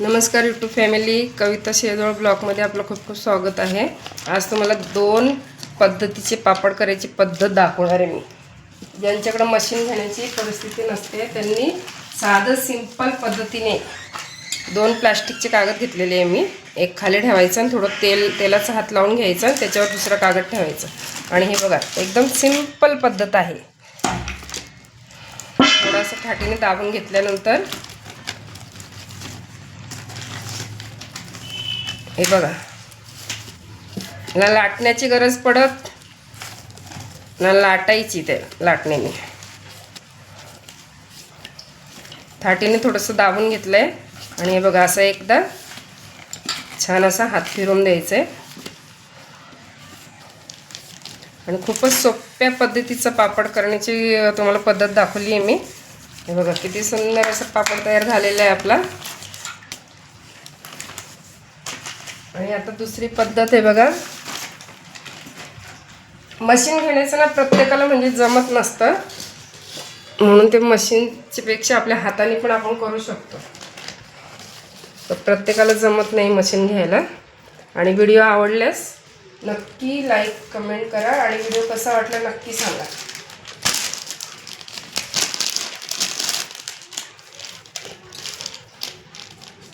नमस्कार YouTube family कविता शेजवळ ब्लॉगमध्ये आपलं खूप खूप स्वागत आहे. आज तुम्हाला दोन पद्धतीचे पापड करायची पद्धत दाखवणार आहे मी. ज्यांच्याकडं मशीन घेण्याची परिस्थिती नसते त्यांनी साधं सिंपल पद्धतीने दोन प्लास्टिकचे कागद घेतलेले आहे मी. एक खाली ठेवायचं आणि थोडं तेल तेलाचा हात लावून घ्यायचं आणि त्याच्यावर दुसरं कागद ठेवायचं. आणि हे बघा एकदम सिंपल पद्धत आहे. थोडंसं थाटीने दाबून घेतल्यानंतर हे बघा. ना लाटण्याची गरज पडत ना लाटायची ते लाटण्याने थाटीने थोडंसं दाबून घेतलं आहे आणि हे बघा असं एकदा छान असा हात फिरून द्यायचं आहे आणि खूपच सोप्या पद्धतीचं पापड करण्याची तुम्हाला पद्धत दाखवली आहे मी. हे बघा किती सुंदर असं पापड तयार झालेलं आहे आपला. आणि आता दुसरी पद्धत आहे बघा. मशीन घेण्याचं ना प्रत्येकाला म्हणजे जमत नसतं. म्हणून ते मशीनच्या पेक्षा आपल्या हाताने पण आपण करू शकतो. तर प्रत्येकाला जमत नाही मशीन घ्यायला. आणि व्हिडिओ आवडल्यास नक्की लाईक कमेंट करा आणि व्हिडिओ कसा वाटला नक्की सांगा.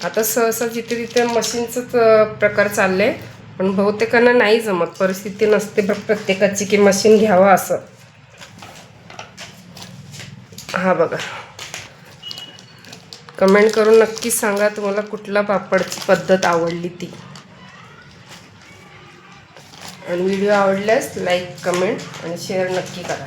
आता सहसा जिथे तिथे मशीनचंच प्रकार प्रकार चालले पण बहुतेकांना नाही जमत. परिस्थिती नसते प्रत्येकाची की मशीन घ्यावं असं. हा बघा. कमेंट करून नक्की सांगा तुम्हाला कुठला पापडची पद्धत आवडली ती. आणि व्हिडिओ आवडल्यास लाईक कमेंट आणि शेअर नक्की करा.